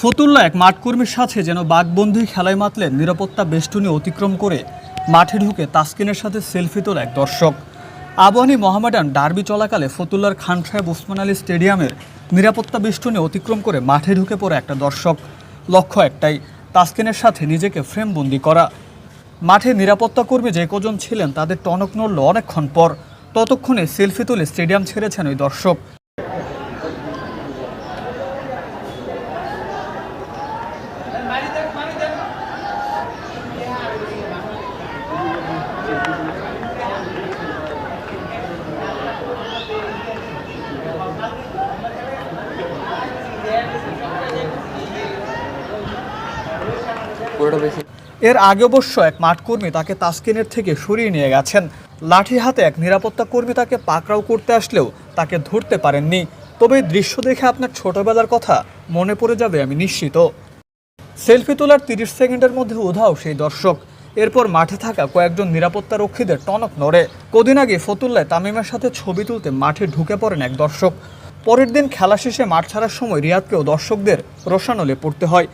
ফতুল্লা এক মাঠকর্মীর সাথে যেন বাঘবন্দি খেলায় মাতলেন, নিরাপত্তা বেষ্টনী অতিক্রম করে মাঠে ঢুকে তাসকিনের সাথে সেলফি তোলা এক দর্শক। আবহানী মোহামেডান ডার্বি চলাকালে ফতুল্লার খান সাহেব ওসমান আলী স্টেডিয়ামের নিরাপত্তা বেষ্টনী অতিক্রম করে মাঠে ঢুকে পড়ে একটা দর্শক। লক্ষ্য একটাই, তাসকিনের সাথে নিজেকে ফ্রেমবন্দি করা। মাঠে নিরাপত্তা কর্মী যে কজন ছিলেন, তাদের টনক নড়ল অনেকক্ষণ পর। ততক্ষণে সেলফি তুলে স্টেডিয়াম ছেড়েছেন ওই দর্শক। পুরোটা বেশি। এর আগে অবশ্য এক মাঠকর্মী তাকে তাসকিনের থেকে সরিয়ে নিয়ে গেছেন। লাঠি হাতে এক নিরাপত্তা কর্মী তাকে পাকড়াও করতে আসলেও তাকে ধরতে পারেননি। তবে দৃশ্য দেখে আপনার ছোটবেলার কথা মনে পড়ে যাবে, আমি নিশ্চিত। সেলফি তোলার তিরিশ সেকেন্ডের মধ্যে উধাও সেই দর্শক। এরপর মাঠে থাকা কয়েকজন নিরাপত্তা রক্ষীদের টনক নড়ে। কদিন আগে ফতুল্লায় তামিমের সাথে ছবি তুলতে মাঠে ঢুকে পড়েন এক দর্শক। পরের দিন খেলা শেষে মাঠ ছাড়ার সময় রিয়াদকেও দর্শকদের রোশানলে পড়তে হয়।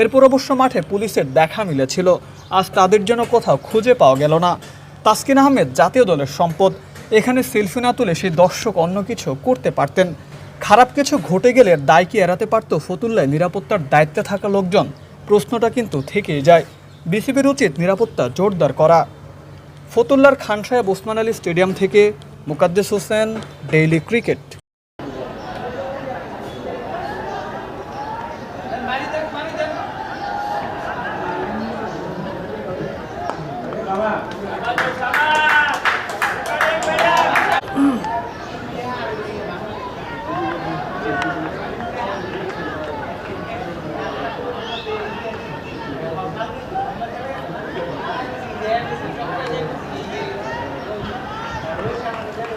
এরপর অবশ্য মাঠে পুলিশের দেখা মিলেছিল। আজ তাদের জন্য কোথাও খুঁজে পাওয়া গেল না। তাসকিন আহমেদ জাতীয় দলের সম্পদ। এখানে সেলফি না তুলে সেই দর্শক অন্য কিছু করতে পারতেন। খারাপ কিছু ঘটে গেলে দায় কি এড়াতে পারত ফতুল্লায় নিরাপত্তার দায়িত্বে থাকা লোকজন? প্রশ্নটা কিন্তু থেকেই যায়। বিসিবির উচিত নিরাপত্তা জোরদার করা। ফতুল্লার খান সাহেব ওসমান আলী স্টেডিয়াম থেকে Mukaddes Hossain, daily cricket.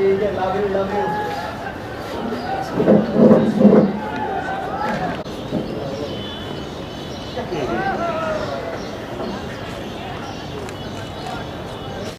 TJ, love you, love you. Chắc này